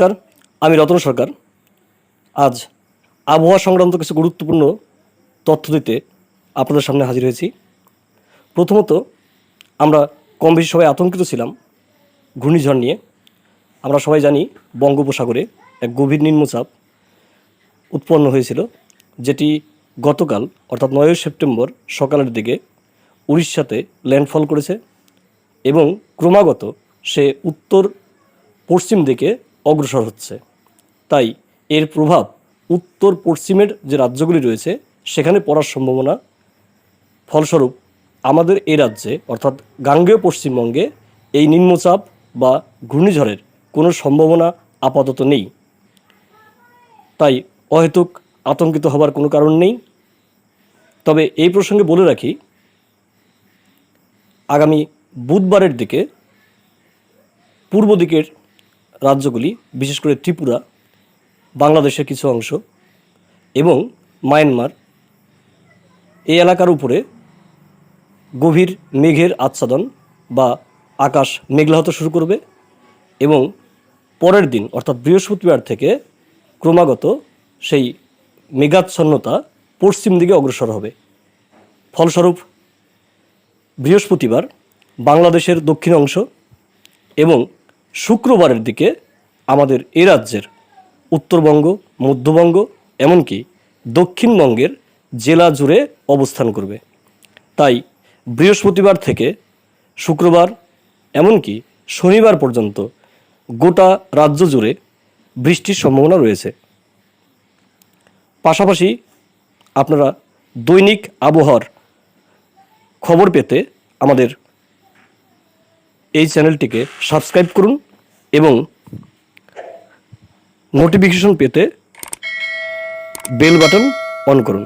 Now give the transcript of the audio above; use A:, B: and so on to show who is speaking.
A: নমস্কার, আমি রতন সরকার। আজ আবহাওয়া সংক্রান্ত কিছু গুরুত্বপূর্ণ তথ্য দিতে আপনাদের সামনে হাজির হয়েছি। প্রথমত, আমরা কম বেশি সবাই আতঙ্কিত ছিলাম ঘূর্ণিঝড় নিয়ে। আমরা সবাই জানি বঙ্গোপসাগরে এক গভীর নিম্নচাপ উৎপন্ন হয়েছিল, যেটি গতকাল, অর্থাৎ নয়ই সেপ্টেম্বর সকালের দিকে উড়িষ্যাতে ল্যান্ডফল করেছে এবং ক্রমাগত সে উত্তর পশ্চিম দিকে অগ্রসর হচ্ছে। তাই এর প্রভাব উত্তর পশ্চিমের যে রাজ্যগুলি রয়েছে, সেখানে পড়ার সম্ভাবনা। ফলস্বরূপ আমাদের এই রাজ্যে, অর্থাৎ গাঙ্গেয় পশ্চিমবঙ্গে, এই নিম্নচাপ বা ঘূর্ণিঝড়ের কোনো সম্ভাবনা আপাতত নেই। তাই অহেতুক আতঙ্কিত হবার কোনো কারণ নেই। তবে এই প্রসঙ্গে বলে রাখি, আগামী বুধবারের দিকে পূর্ব দিকের রাজ্যগুলি, বিশেষ করে ত্রিপুরা, বাংলাদেশের কিছু অংশ এবং মায়ানমার, এই এলাকার উপরে গভীর মেঘের আচ্ছাদন বা আকাশ মেঘলা হতে শুরু করবে এবং পরের দিন, অর্থাৎ বৃহস্পতিবার থেকে ক্রমাগত সেই মেঘাচ্ছন্নতা পশ্চিম দিকে অগ্রসর হবে। ফলস্বরূপ, বৃহস্পতিবার বাংলাদেশের দক্ষিণ অংশ এবং শুক্রবারের দিকে আমাদের এ রাজ্যের উত্তরবঙ্গ, মধ্যবঙ্গ, এমনকি দক্ষিণবঙ্গের জেলা জুড়ে অবস্থান করবে। তাই বৃহস্পতিবার থেকে শুক্রবার, এমনকি শনিবার পর্যন্ত গোটা রাজ্য জুড়ে বৃষ্টির সম্ভাবনা রয়েছে। পাশাপাশি আপনারা দৈনিক আবহাওয়ার খবর পেতে আমাদের এই চ্যানেলটিকে সাবস্ক্রাইব করুন এবং নোটিফিকেশন পেতে বেল বাটন অন করুন।